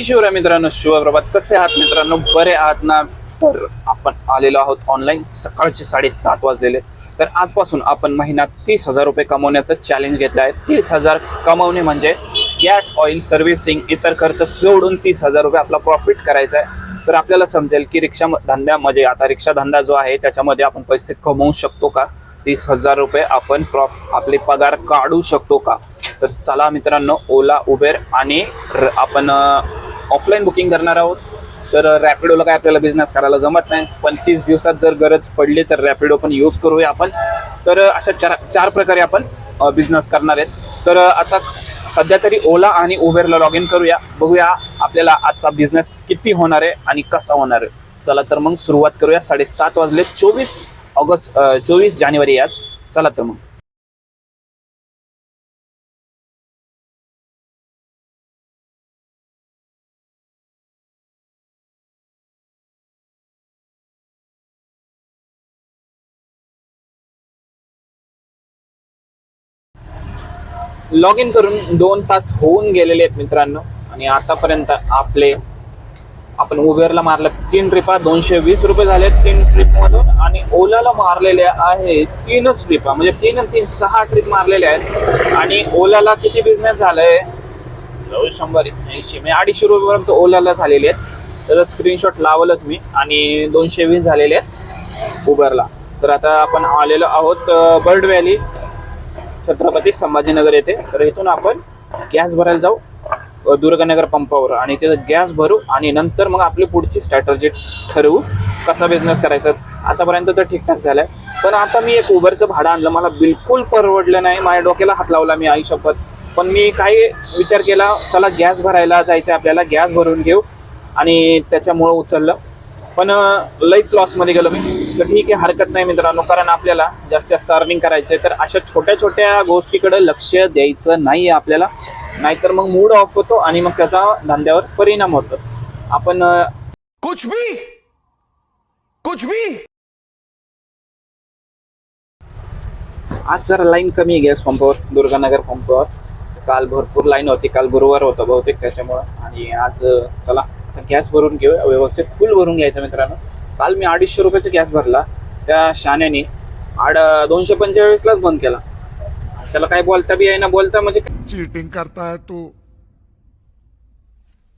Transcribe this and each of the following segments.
जय शिवराय मित्रांनो शिवप्रभात कसे आहात मित्रांनो? बरे आहात ना? तर आपण आलेलो आहोत ऑनलाईन सकाळचे साडेसात वाजलेले तर आजपासून आपण महिन्यात तीस हजार रुपये कमवण्याचं चॅलेंज घेतलं आहे. तीस हजार कमवणे म्हणजे गॅस ऑइल सर्व्हिसिंग इतर खर्च सोडून तीस हजार रुपये आपला प्रॉफिट करायचा आहे. तर आपल्याला समजेल की रिक्षा धंद्यामध्ये म्हणजे आता रिक्षा धंदा जो आहे त्याच्यामध्ये आपण पैसे कमवू शकतो का? तीस हजार रुपये आपण प्रॉप आपले पगार काढू शकतो का? तर चला मित्रांनो ओला उबेर आणि र- आपण ऑफलाईन बुकिंग करणार आहोत. तर रॅपिडोला काय आपल्याला बिझनेस करायला जमत नाही. पण तीस दिवसात जर गरज पडली तर रॅपिडो पण यूज करूया आपण. तर अशा चार चार प्रकारे आपण बिझनेस करणार आहेत. तर आता सध्या तरी ओला आणि उबेरला लॉग इन करूया. बघूया आपल्याला आजचा बिझनेस किती होणार आहे आणि कसा होणार आहे. चला तर मग सुरुवात करूया. साडेसात वाजले. चोवीस ऑगस्ट चोवीस जानेवारी आज. चला तर मग. लॉग इन करून दोन तास होऊन गेलेले आहेत मित्रांनो. आणि आतापर्यंत आपले आपण उबेरला मारलं तीन ट्रिपा दोनशे वीस रुपये झाले तीन ट्रिप मधून आणि ओलाला मारलेल्या आहे तीनच ट्रिपा म्हणजे तीन तीन सहा ट्रिप मारलेल्या आहेत. आणि ओलाला किती बिझनेस झालाय? शंभर ऐंशी म्हणजे अडीचशे रुपयेपर्यंत ओलाला झालेले आहेत. तर स्क्रीनशॉट लावलंच मी. आणि दोनशे वीस झालेले आहेत उबरला. तर आता आपण आलेलो आहोत बर्ड व्हॅली. छत्रपती संभाजीनगर येथे तर इथून आपण गॅस भरायला जाऊ दुर्गानगर पंपावर आणि तिथं गॅस भरू आणि नंतर मग आपली पुढची स्ट्रॅटर्जी ठरवू कसा बिझनेस करायचा. आतापर्यंत तर ठीकठाक झालंय. पण आता मी एक उबरचं भाडं आणलं. मला बिलकुल परवडलं नाही. माझ्या डोक्याला हात लावला मी आई शपथ. पण मी काय विचार केला चला गॅस भरायला जायचं आपल्याला गॅस भरून घेऊ. आणि त्याच्यामुळं उचललं. पण लईच लॉसमध्ये गेलो मी. तर ठीक आहे हरकत नाही मित्रांनो कारण आपल्याला जास्तीत जास्त अर्निंग करायचं आहे तर अशा छोट्या छोट्या गोष्टीकडे लक्ष द्यायचं नाही आहे आपल्याला. नाहीतर मग मूड ऑफ होतो आणि मग त्याचा धंद्यावर परिणाम होतो. आपण कुछ भी? कुछ भी? आज जरा लाईन कमी आहे गॅस पंपावर दुर्गानगर पंपावर काल भरपूर लाईन होती काल गुरुवार होता बहुतेक त्याच्यामुळं. आणि आज चला आता गॅस भरून घेऊया व्यवस्थित फुल भरून घ्यायचं मित्रांनो. काल मी अडीचशे रुपयाचा गॅस भरला. त्या शाण्याने आड दोनशे पंचेचाळीसलाच बंद केला. त्याला काय बोलता बी आहे ना बोलता म्हणजे चीटिंग करता है तू.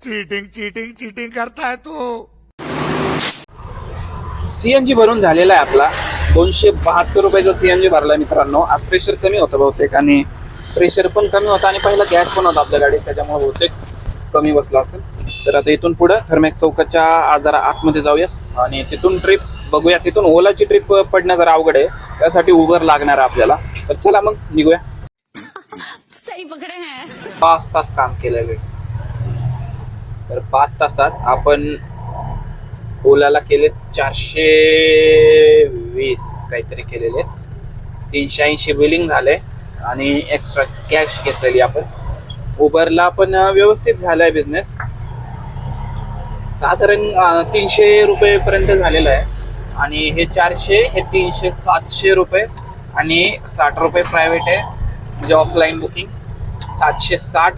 चीटिंग चीटिंग चीटिंग करता है तू. सीएनजी भरून झालेला आहे आपला. दोनशे बहात्तर रुपयाचा सीएनजी भरला मित्रांनो. आज प्रेशर कमी होतं बहुतेक आणि प्रेशर पण कमी होता आणि पहिला गॅस पण होता आपल्या गाडीत. त्याच्यामुळे बहुतेक कमी बसला असेल. तर आता इथून पुढं थर्मॅक चौकाच्या आज जरा आतमध्ये जाऊयास. आणि तिथून ट्रिप बघूया. तिथून ओलाची ट्रिप पडणं जरा अवघड आहे. त्यासाठी उबर लागणार आपल्याला. तर चला मग निघूया. हैं पाच तास काम केलेलं तर पाच तासात आपण ओलाला केले चारशे वीस काहीतरी केलेले तीनशे ऐंशी बिलिंग झाले आणि एक्स्ट्रा कॅश घेतलेली आपण. उबरला पण व्यवस्थित झालाय बिझनेस साधारण तीनशे रुपयेपर्यंत झालेलं आहे. आणि हे चारशे हे तीनशे सातशे रुपये आणि साठ रुपये प्रायव्हेट आहे. म्हणजे ऑफलाईन बुकिंग सातशे साठ.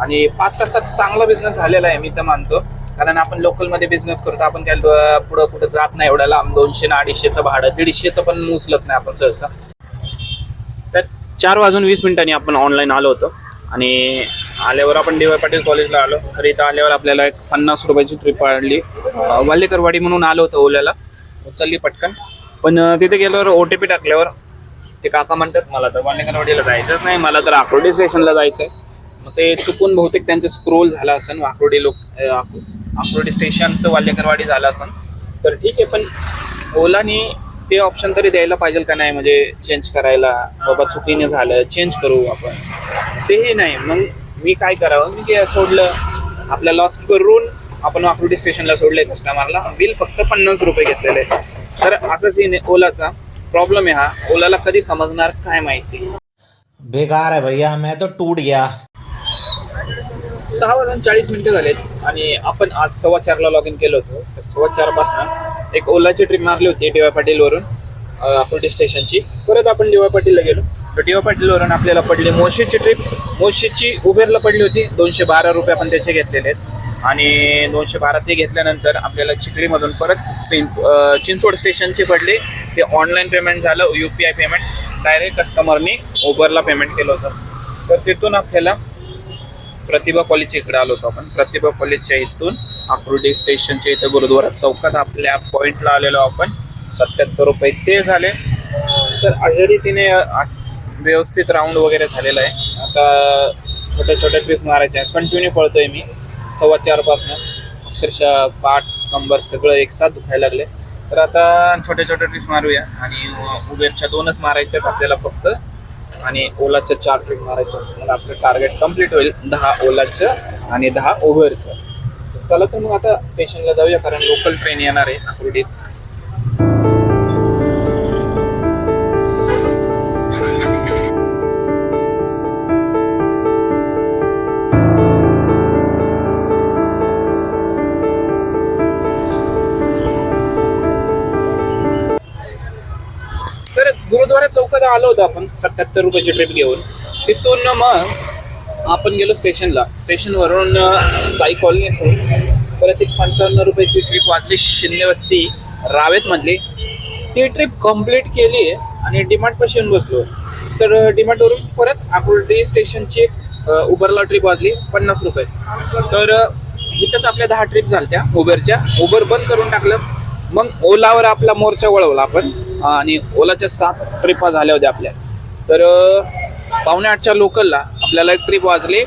आणि पाच तासात चांगला बिझनेस झालेला आहे मी तर मानतो. कारण आपण लोकलमध्ये बिझनेस करतो आपण त्या पुढं कुठं जात नाही एवढ्या लांब. दोनशे ना अडीचशेचं भाडं दीडशेचं पण उचलत नाही आपण सहसा. तर चार वाजून वीस मिनिटांनी आपण ऑनलाईन आलो होतो. आणि आल्यावर आपण डी वाय पाटील कॉलेजला आलो. तर इथं आल्यावर आपल्याला एक पन्नास रुपयाची ट्रिप काढली वाल्लेकरवाडी म्हणून आलो होतं ओल्याला. उचलली पटकन. पण तिथे गेल्यावर ओ टी पी टाकल्यावर ते काका म्हणतात मला तर वाल्लेकरवाडीला जायचंच नाही. मला तर आकुर्डी स्टेशनला जायचं आहे मग ते चुकून बहुतेक त्यांचं स्क्रोल झाला असेल आकुर्डी लोक आक्रोडी आकुर्डी स्टेशनचं वाल्लेकरवाडी झालं असेल तर ठीक आहे पण ओलानी ते ऑप्शन तरी द्यायला पाहिजे का नाही? म्हणजे चेंज करायला बाबा चुकीने झालं चेंज करू आपण. तेही नाही. मग मी काय करावं? मी ते सोडलं आपल्या लॉस करून आपण आकुर्डी स्टेशनला सोडले कस्टमरला बिल फक्त पन्नास रुपये घेतलेले. आहे. तर असं सीन आहे ओलाचा. प्रॉब्लेम आहे हा. ओलाला कधी समजणार काय माहिती? बेकार है भैया मैं तो टूट गया. सहा वाजून चाळीस मिनिटं झालेत आणि आपण आज सव्वा चारला लॉग इन केलं होतं. तर सव्वा चारपासनं एक ओलाची ट्रिप मारली होती डी वाय पाटीलवरून आकुर्डी स्टेशनची परत आपण डी वाय पाटीलला गेलो. तर डी पाटीलवरून आपल्याला पडली मोशीची ट्रिप मोशीची उबेरला पडली होती. दोनशे बारा रुपये आपण त्याचे घेतलेले आहेत. आणि दोनशे बारा ते घेतल्यानंतर आपल्याला चिखलीमधून परत पिं- चिंचवड स्टेशनची पडली. ते ऑनलाईन पेमेंट झालं U P I payment direct कस्टमरनी उबरला पेमेंट केलं होतं. तर तिथून आपल्याला प्रतिभा कॉलेजच्या इकडे आलो होतो आपण. प्रतिभा कॉलेजच्या इथून आकुर्डी स्टेशनच्या इथं गुरुद्वारा चौकात आपल्या पॉईंटला आलेलो आपण. सत्याहत्तर रुपये ते झाले. तर अशा रीतीने व्यवस्थित राऊंड वगैरे झालेला आहे. आता छोट्या छोट्या ट्रिप मारायच्या आहेत. कंटिन्यू पळतोय मी. सव्वा चारपासनं अक्षरशः पाठ कंबर सगळं एकसाथ दुखायला लागले. तर आता छोट्या छोट्या ट्रिप मारूया. आणि उबेरच्या दोनच मारायच्या आहेत आपल्याला फक्त. आणि ओलाच्या चार ट्रिप मारायच्या आहेत. मग आपलं टार्गेट कंप्लीट होईल. दहा ओलाचं आणि दहा ओव्हरचं चला तर मग आता स्टेशनला जाऊया कारण लोकल ट्रेन येणार आहे. आकुर्डीत. गुरुद्वारा चौकात आलो होतो आपण सत्याहत्तर रुपयाची ट्रिप घेऊन. तिथून मग आपण गेलो स्टेशनला. स्टेशनवरून साई कॉलनी परत एक पंचावन्न रुपयाची ट्रिप वाजली शिंदेवस्ती रावेत मधली. ती ट्रिप कंप्लीट केली आणि डिमार्टपाशी येऊन बसलो. तर डिमार्टवरून परत आकुर्डी स्टेशनची उबरला ट्रिप वाजली पन्नास रुपये. तर इथंच आपल्या दहा ट्रिप झाल्या उबरच्या. उबर बंद करून टाकलं. मग ओलावर आपला मोर्चा वळवला आपण. आणि ओलाच्या सात ट्रिपा झाल्या होत्या आपल्या. तर पावणे आठच्या लोकलला आपल्याला एक ट्रिप वाजली.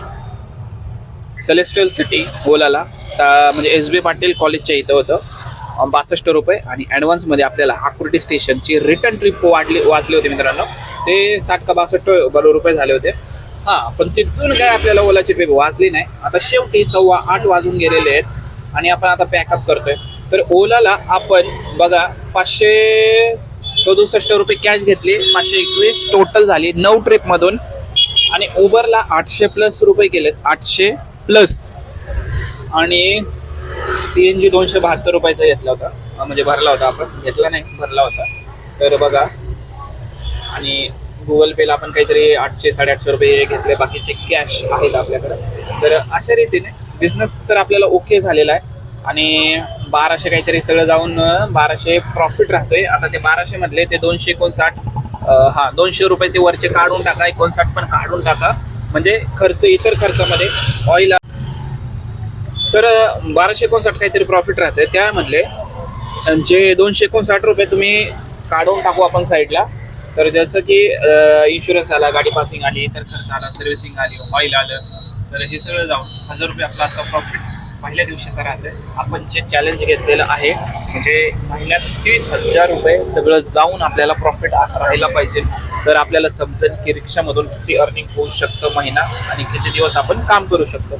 सेलेस्ट्रियल सिटी ओलाला सा म्हणजे एस बी पाटील कॉलेजच्या इथं होतं. बासष्ट रुपये आणि ॲडव्हान्समध्ये आपल्याला आकुर्डी स्टेशनची रिटर्न ट्रिप वाढली वाचली होती मित्रांनो. ते साठ का बासष्ट रुपये झाले होते. हां पण तिथून काय आपल्याला ओलाची ट्रिप वाजली नाही. आता शेवटी सव्वा आठ वाजून गेलेले आहेत. आणि आपण आता पॅकअप करतोय. तर ओलाला आपण बघा पाचशे सदुसष्ट रुपये कॅश घेतले पाचशे एकवीस टोटल झाली नऊ ट्रिपमधून आणि उबरला आठशे प्लस रुपये केलेत आठशे प्लस आणि सी एन जी दोनशे बहात्तर रुपयाचा घेतला होता. म्हणजे भरला होता आपण. घेतला नाही भरला होता. तर बघा आणि गुगल पेला आपण काहीतरी आठशे साडेआठशे रुपये घेतले बाकीचे कॅश आहेत आपल्याकडे. तर अशा रीतीने बिझनेस तर आपल्याला ओके झालेला आहे. आणि बाराशे काहीतरी सगळं जाऊन बाराशे प्रॉफिट राहतोय. आता ते बाराशे मधले ते दोनशे एकोणसाठ हा दोनशे रुपये ते वरचे काढून टाका एकोणसाठ पण काढून टाका. म्हणजे खर्च इतर खर्चामध्ये ऑइल तर बाराशे एकोणसाठ काहीतरी प्रॉफिट राहतंय. त्यामधले जे दोनशे एकोणसाठ रुपये तुम्ही काढून टाकू आपण साईडला तर जसं की इन्शुरन्स आला गाडी पासिंग आली इतर खर्च आला सर्व्हिसिंग आली ऑइल आलं तर हे सगळं जाऊन हजार रुपये आपला आजचा प्रॉफिट पहिल्या दिवशीचा राहतोय. आपण जे चॅलेंज घेतलेलं आहे म्हणजे महिन्यात तीस हजार रुपये सगळं जाऊन आपल्याला प्रॉफिट राहायला पाहिजे. तर आपल्याला समजेल की रिक्षामधून किती अर्निंग होऊ शकतं महिना आणि किती दिवस आपण काम करू शकतो.